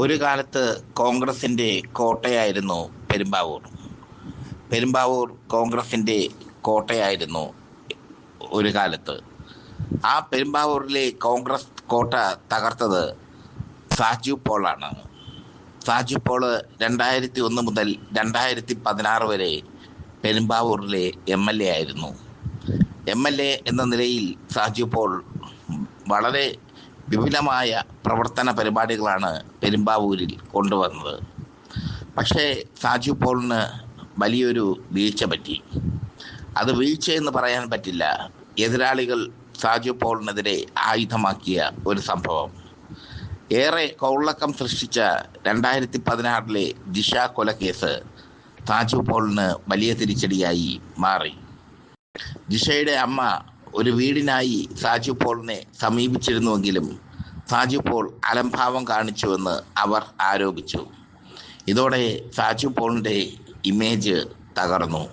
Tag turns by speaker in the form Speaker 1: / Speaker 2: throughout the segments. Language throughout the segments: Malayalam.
Speaker 1: ഒരു കാലത്ത് കോൺഗ്രസിന്റെ കോട്ടയായിരുന്നു പെരുമ്പാവൂർ. പെരുമ്പാവൂർ കോൺഗ്രസിന്റെ കോട്ടയായിരുന്നു ഒരു കാലത്ത്. ആ പെരുമ്പാവൂരിലെ കോൺഗ്രസ് കോട്ട തകർത്തത് സാജു പോളാണ്. സാജു പോൾ രണ്ടായിരത്തി ഒന്ന് മുതൽ രണ്ടായിരത്തി പതിനാറ് വരെ പെരുമ്പാവൂരിലെ എം എൽ എ ആയിരുന്നു. എം എൽ എ എന്ന നിലയിൽ സാജു പോൾ വളരെ വിപുലമായ പ്രവർത്തന പരിപാടികളാണ് പെരുമ്പാവൂരിൽ കൊണ്ടുവന്നത്. പക്ഷേ സാജു പോളിന് വലിയൊരു വീഴ്ച പറ്റി. അത് വീഴ്ചയെന്ന് പറയാൻ പറ്റില്ല. എതിരാളികൾ സാജു പോളിനെതിരെ ആയുധമാക്കിയ ഒരു സംഭവം. ഏറെ കൗളക്കം സൃഷ്ടിച്ച രണ്ടായിരത്തി പതിനാറിലെ ദിശ കൊലക്കേസ് സാജു പോളിന് വലിയ തിരിച്ചടിയായി മാറി. ജിഷയുടെ അമ്മ ഒരു വീടിനായി സാജു പോളിനെ സമീപിച്ചിരുന്നുവെങ്കിലും സാജു പോൾ അലംഭാവം കാണിച്ചുവെന്ന് അവർ ആരോപിച്ചു. ഇതോടെ സാജു പോളിന്റെ ഇമേജ് തകർന്നു.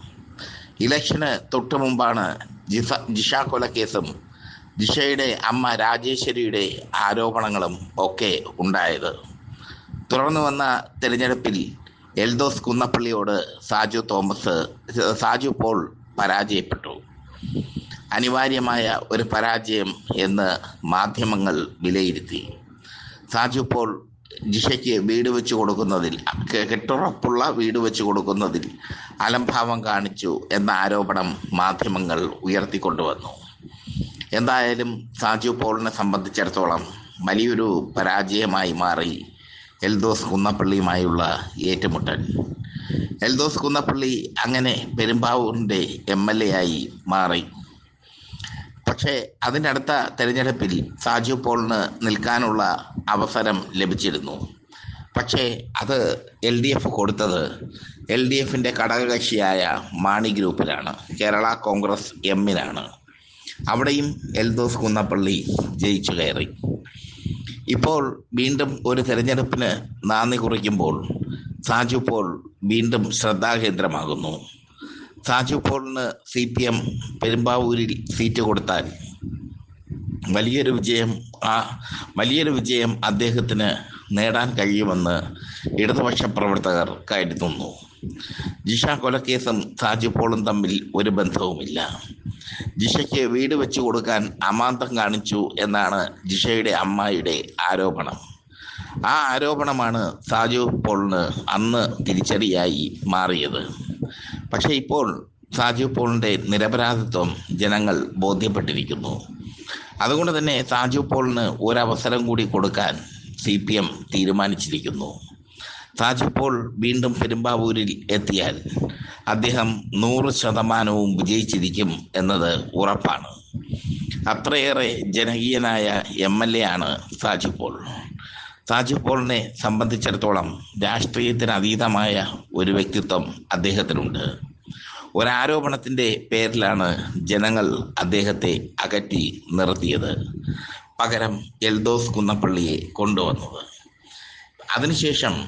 Speaker 1: ഇലക്ഷന് തൊട്ടു മുമ്പാണ് ജിസ ജിഷ കൊലക്കേസും ജിഷയുടെ അമ്മ രാജേശ്വരിയുടെ ആരോപണങ്ങളും ഒക്കെ ഉണ്ടായത്. തുടർന്ന് വന്ന തെരഞ്ഞെടുപ്പിൽ എൽദോസ് കുന്നപ്പള്ളിയോട് സാജു തോമസ് സാജു പോൾ പരാജയപ്പെട്ടു. അനിവാര്യമായ ഒരു പരാജയം എന്ന് മാധ്യമങ്ങൾ വിലയിരുത്തി. സാജു പോൾ ജിഷയ്ക്ക് വീട് വെച്ച് കൊടുക്കുന്നതിൽ കെട്ടുറപ്പുള്ള വീട് വെച്ച് കൊടുക്കുന്നതിൽ അലംഭാവം കാണിച്ചു എന്ന ആരോപണം മാധ്യമങ്ങൾ ഉയർത്തിക്കൊണ്ടുവന്നു. എന്തായാലും സാജു പോളിനെ സംബന്ധിച്ചിടത്തോളം വലിയൊരു പരാജയമായി മാറി എൽദോസ് കുന്നപ്പള്ളിയുമായുള്ള ഏറ്റുമുട്ടൽ. എൽദോസ് കുന്നപ്പള്ളി അങ്ങനെ പെരുമ്പാവൂരിന്റെ എം എൽ എ ആയി മാറി. പക്ഷേ അതിനടുത്ത തെരഞ്ഞെടുപ്പിൽ സാജു പോളിന് നിൽക്കാനുള്ള അവസരം ലഭിച്ചിരുന്നു. പക്ഷേ അത് എൽ ഡി എഫ് കൊടുത്തത് എൽ ഡി എഫിന്റെ ഘടകകക്ഷിയായ മാണി ഗ്രൂപ്പിലാണ്. കേരള കോൺഗ്രസ് എമ്മിനാണ്. അവിടെയും എൽദോസ് കുന്നപ്പള്ളി ജയിച്ചു കയറി. ഇപ്പോൾ വീണ്ടും ഒരു തെരഞ്ഞെടുപ്പിന് നാന്ദി കുറിക്കുമ്പോൾ സാജു പോൾ വീണ്ടും ശ്രദ്ധാകേന്ദ്രമാകുന്നു. സാജു പോളിന് സി പി എം പെരുമ്പാവൂരിൽ സീറ്റ് കൊടുത്താൽ വലിയൊരു വിജയം ആ വലിയൊരു വിജയം അദ്ദേഹത്തിന് നേടാൻ കഴിയുമെന്ന് ഇടതുപക്ഷ പ്രവർത്തകർ കരുതുന്നു ജിഷ കൊലക്കേസും സാജു പോളും തമ്മിൽ ഒരു ബന്ധവുമില്ല. ജിഷയ്ക്ക് വീട് വെച്ചു കൊടുക്കാൻ അമാന്തം കാണിച്ചു എന്നാണ് ജിഷയുടെ അമ്മായിയുടെ ആരോപണം. ആ ആരോപണമാണ് സാജു പോളിന് അന്ന് തിരിച്ചടിയായി മാറിയത്. പക്ഷേ ഇപ്പോൾ സാജു പോളിന്റെ നിരപരാധിത്വം ജനങ്ങൾ ബോധ്യപ്പെട്ടിരിക്കുന്നു. അതുകൊണ്ട് തന്നെ സാജു പോളിന് ഒരവസരം കൂടി കൊടുക്കാൻ സി പി എം തീരുമാനിച്ചിരിക്കുന്നു. സാജു പോൾ വീണ്ടും പെരുമ്പാവൂരിൽ എത്തിയാൽ അദ്ദേഹം നൂറ് ശതമാനവും വിജയിച്ചിരിക്കും എന്നത് ഉറപ്പാണ്. അത്രയേറെ ജനകീയനായ എം എൽ എ ആണ് സാജു പോൾ. സാജു പോളിനെ സംബന്ധിച്ചിടത്തോളം രാഷ്ട്രീയത്തിന് അതീതമായ ഒരു വ്യക്തിത്വം അദ്ദേഹത്തിനുണ്ട്. ഒരാരോപണത്തിന്റെ പേരിലാണ് ജനങ്ങൾ അദ്ദേഹത്തെ അകറ്റി നിർത്തിയത്. പകരം എൽദോസ് കുന്നപ്പള്ളിയെ കൊണ്ടുവന്നത്. അതിനുശേഷം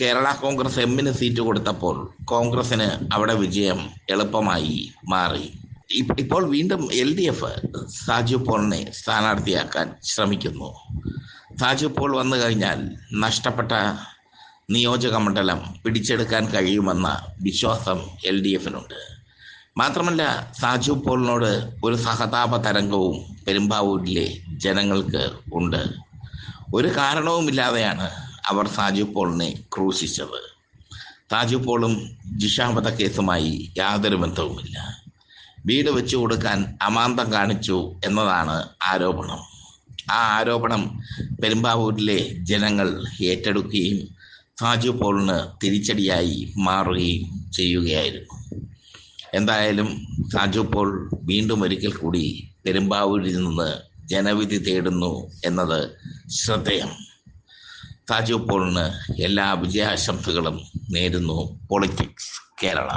Speaker 1: കേരള കോൺഗ്രസ് എമ്മിന് സീറ്റ് കൊടുത്തപ്പോൾ കോൺഗ്രസിന് അവിടെ വിജയം എളുപ്പമായി മാറി. ഇപ്പോൾ വീണ്ടും എൽ ഡി എഫ് സാജു പോളിനെ സ്ഥാനാർത്ഥിയാക്കാൻ ശ്രമിക്കുന്നു. സാജു പോൾ വന്നു കഴിഞ്ഞാൽ നഷ്ടപ്പെട്ട നിയോജക മണ്ഡലം പിടിച്ചെടുക്കാൻ കഴിയുമെന്ന വിശ്വാസം എൽ ഡി എഫിനുണ്ട്. മാത്രമല്ല സാജു പോളിനോട് ഒരു സഹതാപ തരംഗവും പെരുമ്പാവൂരിലെ ജനങ്ങൾക്ക് ഉണ്ട്. ഒരു കാരണവുമില്ലാതെയാണ് അവർ സാജു പോളിനെ ക്രൂശിച്ചത്. സാജു പോളും ജിഷാവധ കേസുമായി യാതൊരു ബന്ധവുമില്ല. വീട് വെച്ചു കൊടുക്കാൻ അമാന്തം കാണിച്ചു എന്നതാണ് ആരോപണം. ആ ആരോപണം പെരുമ്പാവൂരിലെ ജനങ്ങൾ ഏറ്റെടുക്കുകയും താജു പോളിന് തിരിച്ചടിയായി മാറുകയും ചെയ്യുകയായിരുന്നു. എന്തായാലും താജു പോൾ വീണ്ടും ഒരിക്കൽ കൂടി പെരുമ്പാവൂരിൽ നിന്ന് ജനവിധി തേടുന്നു എന്നത് ശ്രദ്ധേയം. താജു പോളിന് എല്ലാ വിജയാശംസകളും നേരുന്നു പൊളിറ്റിക്സ് കേരള.